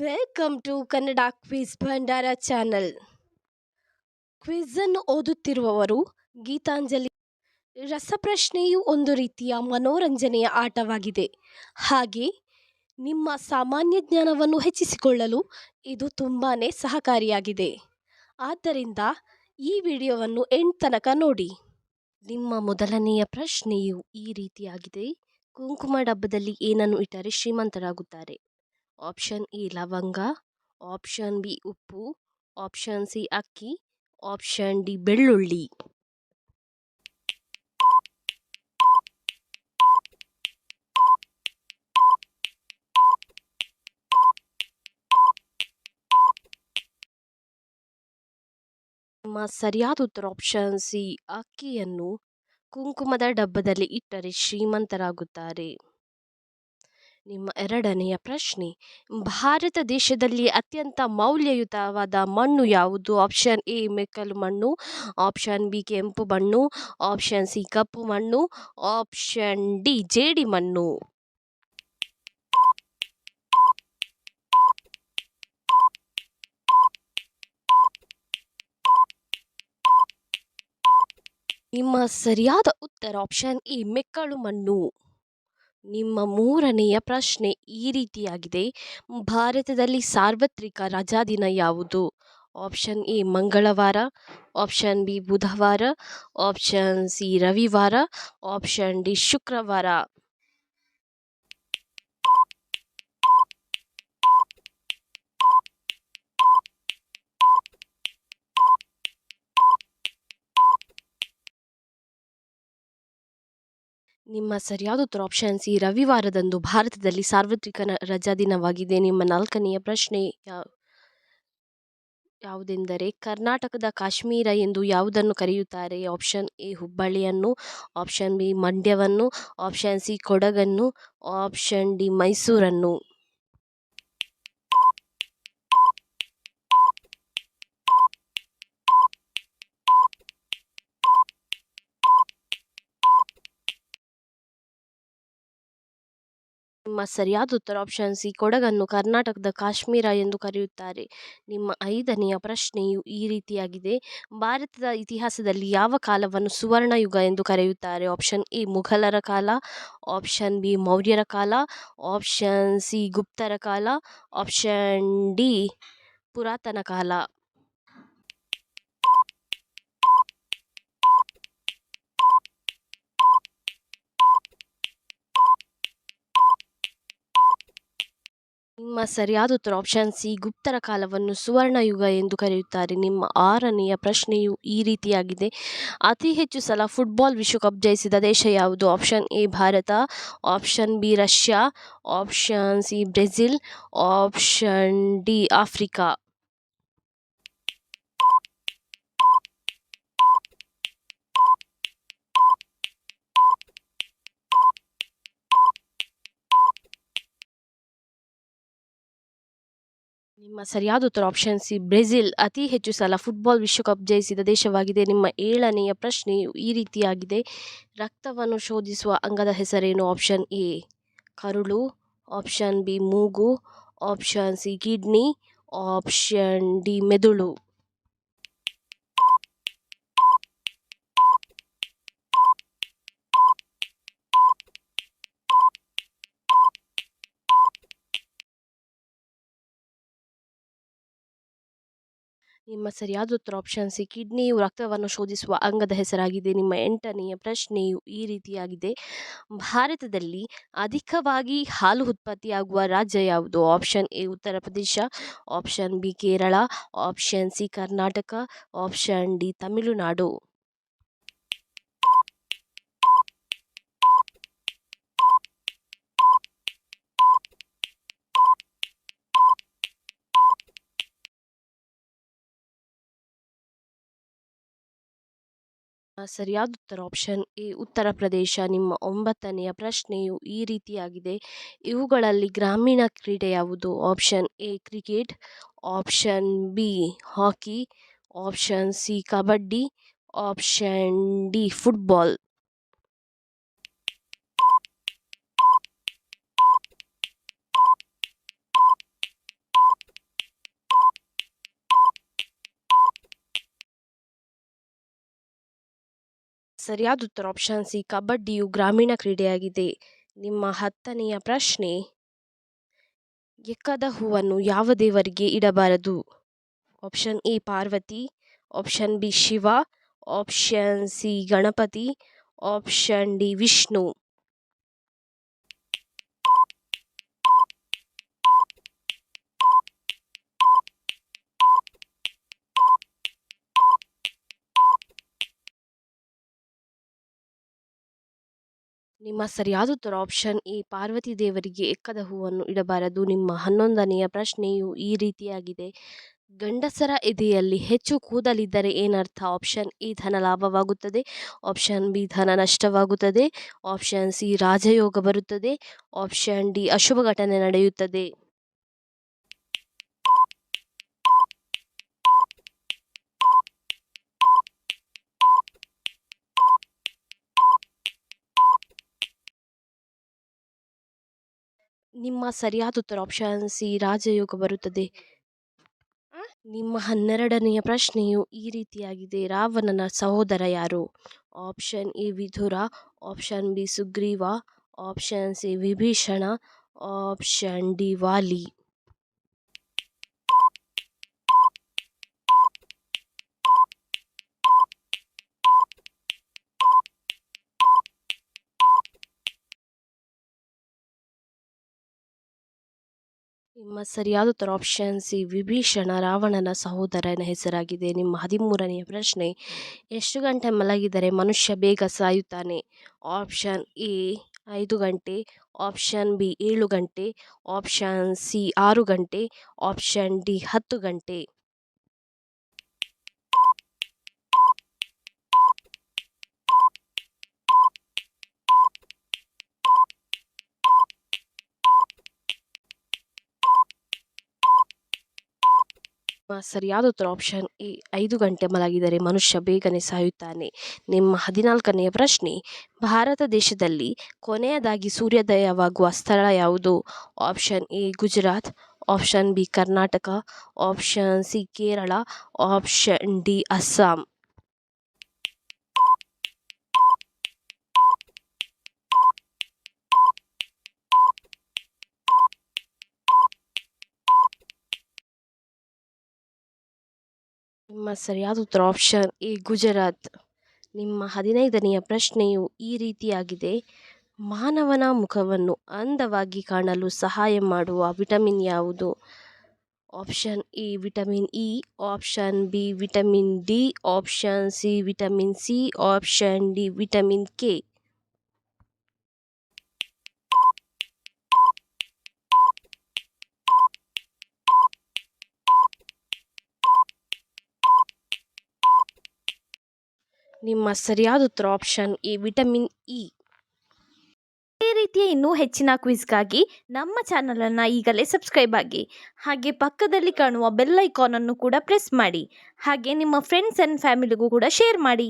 Welcome to Kannada quiz Bhandara channel ಕ್ವಿಝನ್ನು ಓದುತ್ತಿರುವವರು ಗೀತಾಂಜಲಿ. ರಸಪ್ರಶ್ನೆಯು ಒಂದು ರೀತಿಯ ಮನೋರಂಜನೆಯ ಆಟವಾಗಿದೆ. ಹಾಗೆ ನಿಮ್ಮ ಸಾಮಾನ್ಯ ಜ್ಞಾನವನ್ನು ಹೆಚ್ಚಿಸಿಕೊಳ್ಳಲು ಇದು ತುಂಬಾ ಸಹಕಾರಿಯಾಗಿದೆ. ಆದ್ದರಿಂದ ಈ ವಿಡಿಯೋವನ್ನು ಎಂಡ್ ತನಕ ನೋಡಿ. ನಿಮ್ಮ ಮೊದಲನೆಯ ಪ್ರಶ್ನೆಯು ಈ ರೀತಿಯಾಗಿದೆ. ಕುಂಕುಮ ಡಬ್ಬದಲ್ಲಿ ಏನನ್ನು ಇಟ್ಟರೆ ಶ್ರೀಮಂತರಾಗುತ್ತಾರೆ? ಆಪ್ಷನ್ ಇ ಲವಂಗ ಆಪ್ಷನ್ ಬಿ ಉಪ್ಪು ಆಪ್ಷನ್ ಸಿ ಅಕ್ಕಿ ಆಪ್ಷನ್ ಡಿ ಬೆಳ್ಳುಳ್ಳಿ ನಿಮ್ಮ ಸರಿಯಾದ ಉತ್ತರ ಆಪ್ಷನ್ ಸಿ ಅಕ್ಕಿಯನ್ನು ಕುಂಕುಮದ ಡಬ್ಬದಲ್ಲಿ ಇಟ್ಟರೆ ಶ್ರೀಮಂತರಾಗುತ್ತಾರೆ. ನಿಮ್ಮ ಎರಡನೆಯ ಪ್ರಶ್ನೆ. ಭಾರತ ದೇಶದಲ್ಲಿ ಅತ್ಯಂತ ಮೌಲ್ಯಯುತವಾದ ಮಣ್ಣು ಯಾವುದು? ಆಪ್ಷನ್ ಎ ಮೆಕ್ಕಲು ಮಣ್ಣು ಆಪ್ಷನ್ ಬಿ ಕೆಂಪು ಮಣ್ಣು ಆಪ್ಷನ್ ಸಿ ಕಪ್ಪು ಮಣ್ಣು ಆಪ್ಷನ್ ಡಿ ಜೇಡಿ ಮಣ್ಣು. ನಿಮ್ಮ ಸರಿಯಾದ ಉತ್ತರ ಆಪ್ಷನ್ ಎ ಮೆಕ್ಕಲು ಮಣ್ಣು. ನಿಮ್ಮ ಮೂರನೆಯ ಪ್ರಶ್ನೆ ಈ ರೀತಿಯಾಗಿದೆ. ಭಾರತದಲ್ಲಿ ಸಾರ್ವತ್ರಿಕ ರಜಾದಿನ ಯಾವುದು? ಆಪ್ಷನ್ ಎ ಮಂಗಳವಾರ, ಆಪ್ಷನ್ ಬಿ ಬುಧವಾರ, ಆಪ್ಷನ್ ಸಿ ರವಿವಾರ, ಆಪ್ಷನ್ ಡಿ ಶುಕ್ರವಾರ. ನಿಮ್ಮ ಸರಿಯಾದ ಉತ್ತರ ಆಪ್ಷನ್ ಸಿ ರವಿವಾರದಂದು ಭಾರತದಲ್ಲಿ ಸಾರ್ವತ್ರಿಕ ರಜಾ ದಿನವಾಗಿದೆ. ನಿಮ್ಮ ನಾಲ್ಕನೆಯ ಪ್ರಶ್ನೆ ಯಾ- ಯಾವುದೆಂದರೆ, ಕರ್ನಾಟಕದ ಕಾಶ್ಮೀರ ಎಂದು ಯಾವುದನ್ನು ಕರೆಯುತ್ತಾರೆ? ಆಪ್ಷನ್ ಎ, ಹುಬ್ಬಳ್ಳಿಯನ್ನು ಆಪ್ಷನ್ ಬಿ, ಮಂಡ್ಯವನ್ನು ಆಪ್ಷನ್ ಸಿ, ಕೊಡಗನ್ನು ಆಪ್ಷನ್ ಡಿ, ಮೈಸೂರನ್ನು. ನಿಮ್ಮ ಸರಿಯಾದ ಉತ್ತರ ಆಪ್ಷನ್ ಸಿ ಕೊಡಗನ್ನು ಕರ್ನಾಟಕದ ಕಾಶ್ಮೀರ ಎಂದು ಕರೆಯುತ್ತಾರೆ. ನಿಮ್ಮ ಐದನೆಯ ಪ್ರಶ್ನೆಯು ಈ ರೀತಿಯಾಗಿದೆ. ಭಾರತದ ಇತಿಹಾಸದಲ್ಲಿ ಯಾವ ಕಾಲವನ್ನು ಸುವರ್ಣ ಯುಗ ಎಂದು ಕರೆಯುತ್ತಾರೆ? ಆಪ್ಷನ್ ಎ, ಮುಘಲರ ಕಾಲ ಆಪ್ಷನ್ ಬಿ, ಮೌರ್ಯರ ಕಾಲ ಆಪ್ಷನ್ ಸಿ, ಗುಪ್ತರ ಕಾಲ ಆಪ್ಷನ್ ಡಿ, ಪುರಾತನ ಕಾಲ. ನಿಮ್ಮ ಸರಿಯಾದ ಉತ್ತರ ಆಪ್ಷನ್ ಸಿ ಗುಪ್ತರ ಕಾಲವನ್ನು ಸುವರ್ಣ ಯುಗ ಎಂದು ಕರೆಯುತ್ತಾರೆ. ನಿಮ್ಮ ಆರನೆಯ ಪ್ರಶ್ನೆಯು ಈ ರೀತಿಯಾಗಿದೆ. ಅತಿ ಹೆಚ್ಚು ಸಲ ಫುಟ್ಬಾಲ್ ವಿಶ್ವಕಪ್ ಜಯಿಸಿದ ದೇಶ ಯಾವುದು? Option A Bharata option B Russia option C Brazil option D Africa. ನಿಮ್ಮ ಸರಿಯಾದ ಉತ್ತರ ಆಪ್ಷನ್ ಸಿ, ಬ್ರೆಜಿಲ್. ಅತಿ ಹೆಚ್ಚು ಸಲ ಫುಟ್ಬಾಲ್ ವಿಶ್ವಕಪ್ ಜಯಿಸಿದ ದೇಶವಾಗಿದೆ. ನಿಮ್ಮ ಏಳನೆಯ ಪ್ರಶ್ನೆಯು ಈ ರೀತಿಯಾಗಿದೆ. ರಕ್ತವನ್ನು ಶೋಧಿಸುವ ಅಂಗದ ಹೆಸರೇನು? ಆಪ್ಷನ್ ಎ, ಕರುಳು. ಆಪ್ಷನ್ ಬಿ, ಮೂಗು. Option C kidney option D, ಮೆದುಳು. ನಿಮ್ಮ ಸರಿಯಾದ ಉತ್ತರ ಆಪ್ಷನ್ ಸಿ. ಕಿಡ್ನಿಯು ರಕ್ತವನ್ನು ಶೋಧಿಸುವ ಅಂಗದ ಹೆಸರಾಗಿದೆ. ನಿಮ್ಮ ಎಂಟನೆಯ ಪ್ರಶ್ನೆಯು ಈ ರೀತಿಯಾಗಿದೆ. ಭಾರತದಲ್ಲಿ ಅಧಿಕವಾಗಿ ಹಾಲು ಉತ್ಪತ್ತಿಯಾಗುವ ರಾಜ್ಯ ಯಾವುದು? Option A Uttar Pradesh option B Kerala option C Karnataka option D Tamil Nadu. ಸರಿಯಾದ ಉತ್ತರ ಆಪ್ಷನ್ ಎ ಉತ್ತರ ಪ್ರದೇಶ ನಿಮ್ಮ ಒಂಬತ್ತನೆಯ ಪ್ರಶ್ನೆಯು ಈ ರೀತಿಯಾಗಿದೆ. ಇವುಗಳಲ್ಲಿ ಗ್ರಾಮೀಣ ಕ್ರೀಡೆ ಯಾವುದು? Option A cricket option B hockey option C kabaddi option D football ಸರಿಯಾದ ಉತ್ತರ ಆಪ್ಷನ್ ಸಿ, ಕಬಡ್ಡಿಯು ಗ್ರಾಮೀಣ ಕ್ರೀಡೆಯಾಗಿದೆ. ನಿಮ್ಮ ಹತ್ತನೆಯ ಪ್ರಶ್ನೆ. ಎಕ್ಕದ ಹೂವನ್ನು ಯಾವ ದೇವರಿಗೆ ಇಡಬಾರದು? Option A, Parvati. Option B, Shiva. Option C, Ganapati. Option D, Vishnu. ನಿಮ್ಮ ಸರಿಯಾದ ಉತ್ತರ ಆಪ್ಷನ್ ಈ ಪಾರ್ವತಿ ದೇವರಿಗೆ ಎಕ್ಕದ ಹೂವನ್ನು ಇಡಬಾರದು. ನಿಮ್ಮ ಹನ್ನೊಂದನೆಯ ಪ್ರಶ್ನೆಯು ಈ ರೀತಿಯಾಗಿದೆ. ಗಂಡಸರ ಎದೆಯಲ್ಲಿ ಹೆಚ್ಚು ಕೂದಲಿದ್ದರೆ ಏನರ್ಥ? ಆಪ್ಷನ್ ಎ, ಧನ ಲಾಭವಾಗುತ್ತದೆ. ಆಪ್ಷನ್ ಬಿ, ಧನ ನಷ್ಟವಾಗುತ್ತದೆ. ಆಪ್ಷನ್ ಸಿ, ರಾಜಯೋಗ ಬರುತ್ತದೆ. ಆಪ್ಷನ್ ಡಿ, ಅಶುಭ ಘಟನೆ ನಡೆಯುತ್ತದೆ. ನಿಮ್ಮ ಸರಿಯಾದ ಉತ್ತರ ಆಪ್ಷನ್ ಸಿ ರಾಜಯೋಗ ಬರುತ್ತದೆ. ನಿಮ್ಮ ಹನ್ನೆರಡನೆಯ ಪ್ರಶ್ನೆಯು ಈ ರೀತಿಯಾಗಿದೆ. ರಾವಣನ ಸಹೋದರ ಯಾರು? Option A Vidura option B Sugriva option C Vibhishana option D Vali. ನಿಮ್ಮ ಸರಿಯಾದ ಉತ್ತರ ಆಪ್ಷನ್ ಸಿ, ವಿಭೀಷಣ, ರಾವಣನ ಸಹೋದರನ ಹೆಸರಾಗಿದೆ. ನಿಮ್ಮ ಹದಿಮೂರನೆಯ ಪ್ರಶ್ನೆ, ಎಷ್ಟು ಗಂಟೆ ಮಲಗಿದರೆ ಮನುಷ್ಯ ಬೇಗ ಸಾಯುತ್ತಾನೆ? ಆಪ್ಷನ್ ಎ, ಐದು ಗಂಟೆ. ಆಪ್ಷನ್ ಬಿ, ಏಳು ಗಂಟೆ. ಆಪ್ಷನ್ ಸಿ, ಆರು ಗಂಟೆ. ಆಪ್ಷನ್ ಡಿ, ಹತ್ತು ಗಂಟೆ. ಸರಿಯಾದ ಉತ್ತರ ಆಪ್ಷನ್ ಎ ಐದು ಗಂಟೆ ಮಲಗಿದರೆ ಮನುಷ್ಯ ಬೇಗನೆ ಸಾಯುತ್ತಾನೆ. ನಿಮ್ಮ ಹದಿನಾಲ್ಕನೆಯ ಪ್ರಶ್ನೆ, ಭಾರತ ದೇಶದಲ್ಲಿ ಕೊನೆಯದಾಗಿ ಸೂರ್ಯೋದಯವಾಗುವ ಸ್ಥಳ ಯಾವುದು? Option A, Gujarat option B, Karnataka option C, Kerala option D, Assam. ನಿಮ್ಮ ಸರಿಯಾದ ಉತ್ತರ ಆಪ್ಷನ್ ಎ ಗುಜರಾತ್. ನಿಮ್ಮ ಹದಿನೈದನೆಯ ಪ್ರಶ್ನೆಯು ಈ ರೀತಿಯಾಗಿದೆ. ಮಾನವನ ಮುಖವನ್ನು ಅಂದವಾಗಿ ಕಾಣಲು ಸಹಾಯ ಮಾಡುವ ವಿಟಮಿನ್ ಯಾವುದು? Option A vitamin E option B vitamin D option C vitamin C option D vitamin K ನಿಮ್ಮ ಸರಿಯಾದ ಉತ್ತರ ಆಪ್ಷನ್ ಎ ವಿಟಮಿನ್ ಇ ಈ ರೀತಿಯ ಇನ್ನೂ ಹೆಚ್ಚಿನ ಕ್ವಿಜ್ಗಾಗಿ ನಮ್ಮ ಚಾನಲನ್ನು ಈಗಲೇ ಸಬ್ಸ್ಕ್ರೈಬ್ ಆಗಿ, ಹಾಗೆ ಪಕ್ಕದಲ್ಲಿ ಕಾಣುವ ಬೆಲ್ ಐಕಾನನ್ನು ಕೂಡ ಪ್ರೆಸ್ ಮಾಡಿ, ಹಾಗೆ ನಿಮ್ಮ ಫ್ರೆಂಡ್ಸ್ ಆ್ಯಂಡ್ ಫ್ಯಾಮಿಲಿಗೂ ಕೂಡ ಶೇರ್ ಮಾಡಿ.